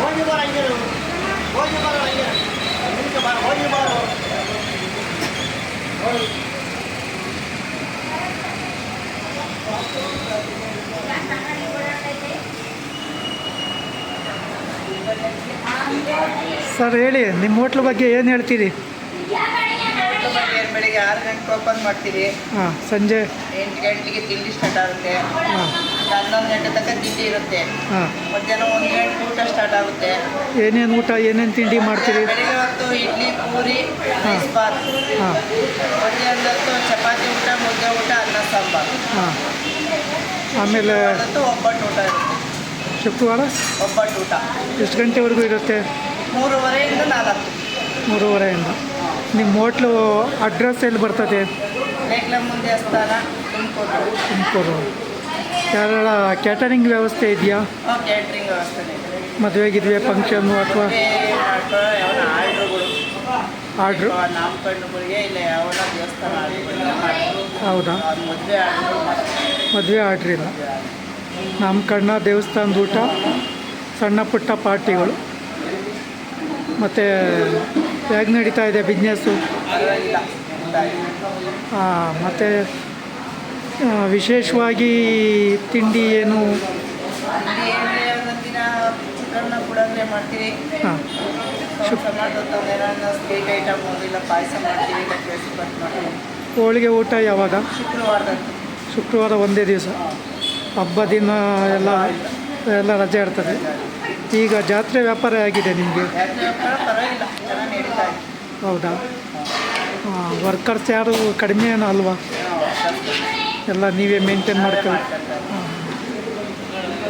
ಹೋಗಿ ಬರ ಹಂಗೆ ನೀವು. ಹೋಗಿ ಬರ ಹಂಗೆ ನಿಮ್ಗೆ ಬರ ಹೋಗಿ ಬರ ಹೋಗಿ. ಸರ್ ಹೇಳಿ ನಿಮ್ಮ ಹೋಟ್ಲ್ ಬಗ್ಗೆ ಏನು ಹೇಳ್ತೀರಿ? ಬೆಳಿಗ್ಗೆ ಆರು ಗಂಟೆಗೆ ಓಪನ್ ಮಾಡ್ತೀವಿ ಹಾಂ ಸಂಜೆ. ಎಂಟು ಗಂಟೆಗೆ ತಿಂಡಿ ಸ್ಟಾರ್ಟ್ ಆಗುತ್ತೆ. ಹಾಂ. ಹನ್ನೊಂದು ಗಂಟೆ ತನಕ ತಿಂಡಿ ಇರುತ್ತೆ. ಹಾಂ. ಮಧ್ಯಾಹ್ನ ಒಂದು ಗಂಟೆ ಊಟ ಸ್ಟಾರ್ಟ್ ಆಗುತ್ತೆ. ಏನೇನು ಊಟ ಏನೇನು ತಿಂಡಿ ಮಾಡ್ತೀರಿ? ಬೆಳಿಗ್ಗೆ ಹೊತ್ತು ಇಡ್ಲಿ ಪೂರಿ ರೈಸ್ ಬಾತ್ ಹಾಂ. ಮಧ್ಯಾಹ್ನದ ಹೊತ್ತು ಚಪಾತಿ ಊಟ ಮುದ್ದೆ ಊಟ ಅನ್ನ ಸಾಂಬಾರು. ಹಾಂ. ಆಮೇಲೆ ಹೊತ್ತು ಒಬ್ಬಟ್ಟು ಊಟ ಇರುತ್ತೆ. ಶುಕ್ರವಾರ? ಒಬ್ಬಟ್ಟು ಊಟ. ಎಷ್ಟು ಗಂಟೆವರೆಗೂ ಇರುತ್ತೆ? ಮೂರುವರೆಯಿಂದ ನಾಲ್ಕು ಮೂರುವರೆಯಿಂದ. ನಿಮ್ಮ ಹೋಟ್ಲು ಅಡ್ರೆಸ್ ಎಲ್ಲಿ ಬರ್ತದೆ? ಮುಂದೆ ದೇವಸ್ಥಾನ ತುಮಕೂರು. ತುಮಕೂರು. ಯಾರ ಕ್ಯಾಟರಿಂಗ್ ವ್ಯವಸ್ಥೆ ಇದೆಯಾ? ಕ್ಯಾಟ್ರಿಂಗ್ ವ್ಯವಸ್ಥೆ ಇದೆ. ಮದುವೆ ಗಿದ್ವೆ ಫಂಕ್ಷನ್ನು ಅಥವಾ ಆರ್ಡ್ರು? ನಾಮಕರಣಗಳಿಗೆ ಇಲ್ಲ ಯಾವನ ದೇವಸ್ಥಾನ ಆರ್ಡ್ರುಗಳನ್ನ ಹೌದಾ? ಮದುವೆ ಆರ್ಡ್ರು ಮಾಡ್ತೀವಿ ಮದುವೆ ಆರ್ಡ್ರ್ ಇಲ್ಲ ನಾಮಕರಣ ದೇವಸ್ಥಾನದ ಊಟ ಸಣ್ಣ ಪುಟ್ಟ ಪಾರ್ಟಿಗಳು. ಮತ್ತು ಹೇಗೆ ನಡೀತಾ ಇದೆ ಬಿಸ್ನೆಸ್ಸು ಹಾಂ ಮತ್ತು ವಿಶೇಷವಾಗಿ ತಿಂಡಿ ಏನು? ಹೋಳಿಗೆ ಊಟ ಯಾವಾಗ? ಶುಕ್ರವಾರ ಒಂದೇ ದಿವಸ. ಹಬ್ಬ ದಿನ ಎಲ್ಲ ಎಲ್ಲ ರಜೆ ಇರ್ತದೆ. ಈಗ ಜಾತ್ರೆ ವ್ಯಾಪಾರ ಆಗಿದೆ ನಿಮಗೆ? ಹೌದಾ? ವರ್ಕರ್ಸ್ ಯಾರು ಕಡಿಮೆ ಏನೋ ಅಲ್ವಾ? ಎಲ್ಲ ನೀವೇ ಮೇಂಟೈನ್ ಮಾಡ್ಕೊಳ್ಳಿ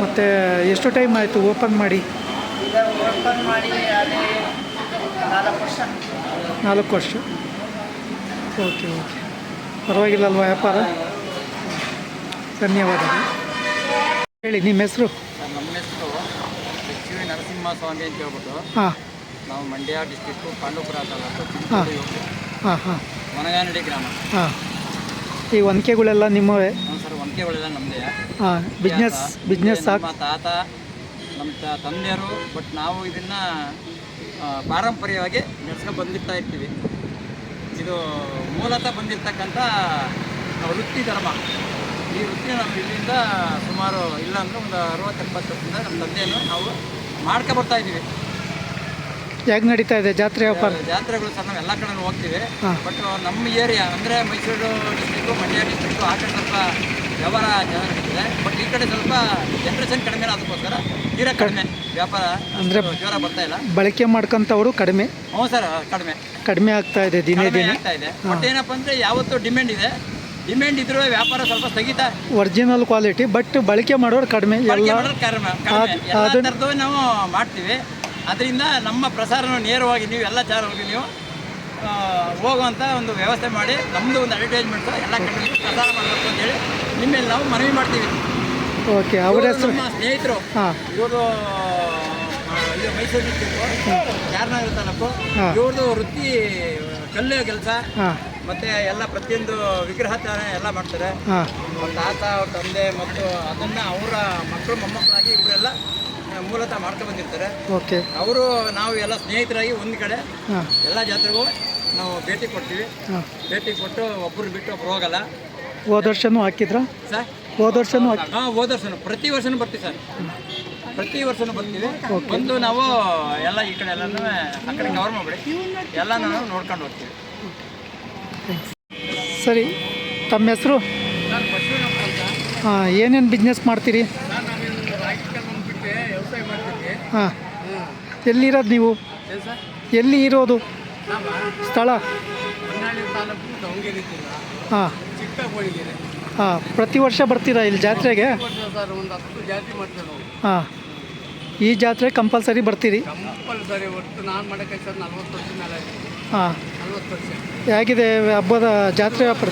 ಮತ್ತು ಎಷ್ಟು ಟೈಮ್ ಆಯಿತು ಓಪನ್ ಮಾಡಿ? ನಾಲ್ಕು ವರ್ಷ. ನಾಲ್ಕು ವರ್ಷ. ಓಕೆ ಓಕೆ ಪರವಾಗಿಲ್ಲ ಅಲ್ವಾ ವ್ಯಾಪಾರ? ಧನ್ಯವಾದಗಳು. ಹೇಳಿ ನಿಮ್ಮ ಹೆಸರು? ನಮ್ಮ ಹೆಸರು ಎಚ್ ವಿ ನರಸಿಂಹಸ್ವಾಮಿ ಅಂತ ಹೇಳ್ಬಿಟ್ಟು ಹಾಂ. ನಾವು ಮಂಡ್ಯ ಡಿಸ್ಟಿಕ್ಕು ಪಾಂಡವಪುರ ತಾಲೂಕು ಹಾಂ. ಹಾಂ ಹಾಂ. ಮನಗಾನಡಿ ಗ್ರಾಮ. ಹಾಂ. ಈ ಒನಕೆಗಳೆಲ್ಲ ನಿಮ್ಮವೇ? ಸರ್ ಒನಕೆಗಳೆಲ್ಲ ನಮ್ಮದೇ ಹಾಂ ಬಿಸ್ನೆಸ್ ಬಿಸ್ನೆಸ್ ನಮ್ಮ ತಾತ ನಮ್ಮ ತಂದೆಯರು ಬಟ್ ನಾವು ಇದನ್ನು ಪಾರಂಪರ್ಯವಾಗಿ ನಡೆಸ್ಕೊಂಡು ಬಂದಿರ್ತಾ ಇರ್ತೀವಿ. ಇದು ಮೂಲತಃ ಬಂದಿರತಕ್ಕಂಥ ವೃತ್ತಿ ಧರ್ಮ. ಈ ವೃತ್ತಿ ನಮ್ಮ ಇಲ್ಲಿಂದ ಸುಮಾರು ಇಲ್ಲ ಅಂದ್ರೆ ಒಂದು ಅರವತ್ತು ಎಪ್ಪತ್ತು ವರ್ಷದಿಂದ ನಮ್ಮ ತಂದೆಯನ್ನು ನಾವು ಮಾಡ್ಕೊ ಬರ್ತಾ ಇದ್ದೀವಿ. ಹೇಗೆ ನಡೀತಾ ಇದೆ ಜಾತ್ರೆ ವ್ಯಾಪಾರ? ಜಾತ್ರೆಗಳು ಸರ್ ನಾವು ಎಲ್ಲ ಕಡೆ ಹೋಗ್ತೀವಿ. ಹಾಂ. ಬಟ್ ನಮ್ಮ ಏರಿಯಾ ಅಂದರೆ ಮೈಸೂರು ಡಿಸ್ಟ್ರಿಕ್ಟು ಮಂಡ್ಯ ಡಿಸ್ಟ್ರಿಕ್ಟು ಆ ಕಡೆ ಸ್ವಲ್ಪ ವ್ಯವಹಾರ ಜನ ನಡೀತಿದೆ ಬಟ್ ಈ ಕಡೆ ಸ್ವಲ್ಪ ಜನ್ರೇಷನ್ ಕಡಿಮೆ ಅದಕ್ಕೋಸ್ಕರ ತೀರಾ ಕಡಿಮೆ ವ್ಯಾಪಾರ. ಅಂದ್ರೆ- ಜ್ವರ ಬರ್ತಾ ಇಲ್ಲ. ಬಳಕೆ ಮಾಡ್ಕೊಂತವ್ರು ಕಡಿಮೆ. ಹ್ಞೂ ಸರ್ ಕಡಿಮೆ. ಕಡಿಮೆ ಆಗ್ತಾ ಇದೆ ದಿನೇ ಕಡಿಮೆ ದಿನೇ. ಆಗ್ತಾ ಇದೆ. ಬಟ್ ಏನಪ್ಪ ಅಂದರೆ ಯಾವತ್ತೂ ಡಿಮ್ಯಾಂಡ್ ಇದೆ. ಡಿಮ್ಯಾಂಡ್ ಇದ್ರೂ ವ್ಯಾಪಾರ ಸ್ವಲ್ಪ ಸ್ಥಗಿತ. ಒರಿಜಿನಲ್ ಕ್ವಾಲಿಟಿ ಬಟ್ ಬಳಕೆ ಮಾಡೋರು ಕಡಿಮೆ. ಬಳಕೆ ಎಲ್ಲ ಮಾಡೋದು ಕಡಿಮೆ. ಅದ್- ಕಡಿಮೆ ಎಲ್ಲ ಅದನ್ನ- ಥರದ್ದು ನಾವು ಮಾಡ್ತೀವಿ. ಅದರಿಂದ ನಮ್ಮ ಪ್ರಸಾರನ ನೇರವಾಗಿ ನೀವು ಎಲ್ಲ ಚಾನಲ್ಗೆ ನೀವು ಹೋಗುವಂಥ ಒಂದು ವ್ಯವಸ್ಥೆ ಮಾಡಿ ನಮ್ಮದು ಒಂದು ಅಡ್ವರ್ಟೈಸ್ಮೆಂಟ್ ಎಲ್ಲ ಕಡೆ ಪ್ರಸಾರ ಮಾಡಬೇಕು ಅಂತೇಳಿ ನಿಮ್ಮಲ್ಲಿ ನಾವು ಮನವಿ ಮಾಡ್ತೀವಿ. ಓಕೆ ಅವರ ನಮ್ಮ ಸ್ನೇಹಿತರು. ಇವರು ಇದು ಮೈಸೂರು ಡಿಸ್ಟಿಕ್ಕು ಯಾರನಾಗರ ತಾಲೂಕು. ಇವ್ರದ್ದು ವೃತ್ತಿ ಕಲ್ಲು ಕೆಲಸ. ಮತ್ತೆ ಎಲ್ಲ ಪ್ರತಿಯೊಂದು ವಿಗ್ರಹಾಚಾರ ಎಲ್ಲ ಮಾಡ್ತಾರೆ. ಅವ್ರ ತಾತ ಅವ್ರ ತಂದೆ ಮತ್ತು ಅದನ್ನ ಅವರ ಮಕ್ಕಳು ಮೊಮ್ಮಕ್ಕಳಾಗಿ ಇವರೆಲ್ಲ ಮೂಲತಃ ಮಾಡ್ತಾ ಬಂದಿರ್ತಾರೆ. ಓಕೆ. ಅವರು ನಾವು ಎಲ್ಲ ಸ್ನೇಹಿತರಾಗಿ ಒಂದು ಕಡೆ ಎಲ್ಲ ಜಾತ್ರೆಗೂ ನಾವು ಭೇಟಿ ಕೊಡ್ತೀವಿ. ಭೇಟಿ ಕೊಟ್ಟು ಒಬ್ಬರು ಬಿಟ್ಟು ಒಬ್ರು ಹೋಗಲ್ಲ. ಹೋದ ವರ್ಷನೂ ಹಾಕಿದ್ರಾ? ಸರ್? ಹೋದ ವರ್ಷನೂ ಹಾಂ ಹೋದ ವರ್ಷನೂ. ಪ್ರತಿ ವರ್ಷನೂ ಬರ್ತೀವಿ ಸರ್. ಪ್ರತಿ ವರ್ಷನೂ ಬರ್ತೀವಿ. ಬಂದು ನಾವು ಎಲ್ಲ ಈ ಕಡೆ ಎಲ್ಲನೂ ಆ ಕಡೆ ಕವರ್ ಮಾಡ್ಬಿಡಿ. ಎಲ್ಲ ನಾವು ನೋಡ್ಕೊಂಡು ಹೋಗ್ತೀವಿ. ಸರಿ. ತಮ್ಮ ಹೆಸರು? ಹಾಂ ಏನೇನು ಬಿಸ್ನೆಸ್ ಮಾಡ್ತೀರಿ? ಹಾಂ. ಎಲ್ಲಿರೋದು ನೀವು? ಎಲ್ಲಿ ಇರೋದು? ಸ್ಥಳ? ಹಾಂ. ಹಾಂ. ಪ್ರತಿ ವರ್ಷ ಬರ್ತೀರಾ ಇಲ್ಲಿ ಜಾತ್ರೆಗೆ? ಹಾಂ. ಈ ಜಾತ್ರೆ ಕಂಪಲ್ಸರಿ ಬರ್ತೀರಿ? ಹಾಂ. ಹೇಗಿದೆ ಹಬ್ಬದ ಜಾತ್ರೆ ವ್ಯಾಪಾರ?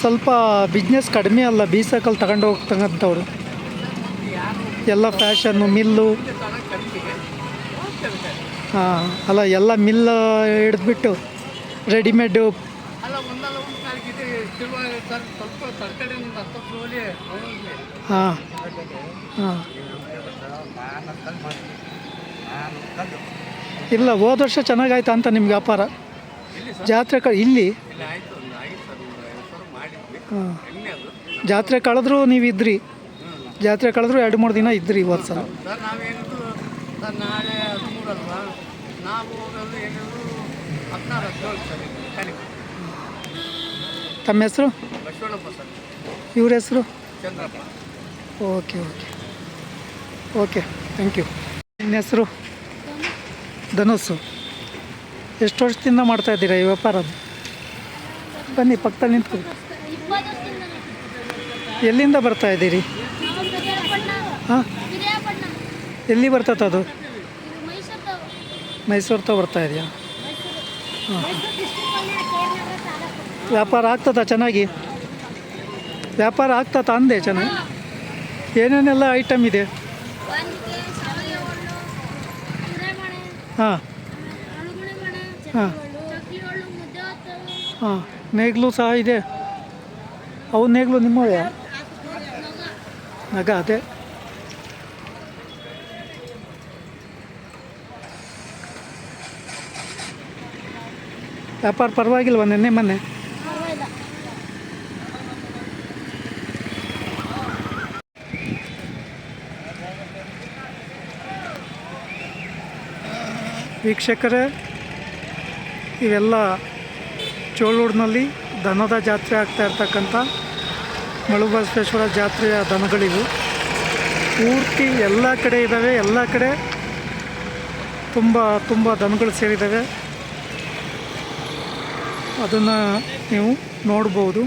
ಸ್ವಲ್ಪ ಬಿಸ್ನೆಸ್ ಕಡಿಮೆ ಅಲ್ಲ ಬೀಸಕಲ್ಲಿ ತಗೊಂಡು ಹೋಗ್ತಕ್ಕಂಥವ್ರು. ಎಲ್ಲ ಫ್ಯಾಷನ್ನು ಮಿಲ್ಲು ಹಾಂ, ಅಲ್ಲ, ಎಲ್ಲ ಮಿಲ್ ಹಿಡಿದ್ಬಿಟ್ಟು ರೆಡಿಮೇಡು ಹಾಂ ಹಾಂ. ಇಲ್ಲ, ಹೋದ ವರ್ಷ ಚೆನ್ನಾಗಾಯ್ತಾ ಅಂತ ನಿಮ್ಗೆ ವ್ಯಾಪಾರ. ಜಾತ್ರೆ ಕ ಇಲ್ಲಿ ಇಲ್ಲ ಆಯ್ತು ಒಂದು ಆಯ್ತು ಸರ್ ಒಂದು ಐವತ್ತು ಸಾವಿರ ಮಾಡಿದ್ವಿ ಹಾಂ ಜಾತ್ರೆ ಕಳೆದ್ರು ನೀವು ಇದ್ರಿ. ಜಾತ್ರೆ ಕಳೆದ್ರು ಎರಡು ಮೂರು ದಿನ ಇದ್ರಿ ಇವತ್ತು ಸಲ. ಸರ್ ನಾವೇನಿದ್ರು ಸರ್ ನಾಳೆ ಹದಿಮೂರು ಅಲ್ವಾ ನಾವು ಹೋಗೋದು ಏನಿದ್ರು ಹದಿನಾರು ಹದಿನೇಳು ಸರ್. ಕಲಿಕೆ ತಮ್ಮ ಹೆಸರು? ಬಸವಣ್ಣಪ್ಪ ಸರ್. ಇವ್ರ ಹೆಸರು? Chandrappa. Okay okay. Okay thank you. ನಿನ್ನ ಹೆಸರು? ಧನುಸ್ಸು ಎಷ್ಟು ವರ್ಷದಿಂದ ಮಾಡ್ತಾ ಇದ್ದೀರಾ ಈ ವ್ಯಾಪಾರ ಬನ್ನಿ ಪಕ್ಕದಲ್ಲಿ ನಿಂತ್ಕೊ. ಇಪ್ಪತ್ತು ವರ್ಷದಿಂದ ಎಲ್ಲಿಂದ ಬರ್ತಾ ಇದ್ದೀರಿ? ಹಾಂ? ಎಲ್ಲಿ ಬರ್ತದೆ ಅದು? ಮೈಸೂರು. ತ ಬರ್ತಾ ಇದೆಯಾ? ತಾಲೂಕು ವ್ಯಾಪಾರ ಆಗ್ತದಾ ಚೆನ್ನಾಗಿ? ವ್ಯಾಪಾರ ಆಗ್ತದ ಅಂದೆ ಚೆನ್ನಾಗಿ? ಏನೇನೆಲ್ಲ ಐಟಮ್ ಇದೆ? ಹಾಂ. ಹಾಂ. ಹಾಂ. ನೇಗ್ಲು ಸಹ ಇದೆ. ಅವು ನೇಗ್ಲು ನಿಮ್ಮವೇ? ನಗ ಅದೇ ವ್ಯಾಪಾರ ಪರವಾಗಿಲ್ವ ನೆನ್ನೆ ಮೊನ್ನೆ? ವೀಕ್ಷಕರೇ ಇವೆಲ್ಲ ಚೋಳೂರಿನಲ್ಲಿ ದನದ ಜಾತ್ರೆ ಆಗ್ತಾ ಇರ್ತಕ್ಕಂಥ ಮಳುಬಸವೇಶ್ವರ ಜಾತ್ರೆಯ ದನಗಳಿವು. ಪೂರ್ತಿ ಎಲ್ಲ ಕಡೆ ಇದ್ದಾವೆ ಎಲ್ಲ ಕಡೆ ತುಂಬ ತುಂಬ ದನಗಳು ಸೇರಿದ್ದಾವೆ ಅದನ್ನು ನೀವು ನೋಡ್ಬೋದು.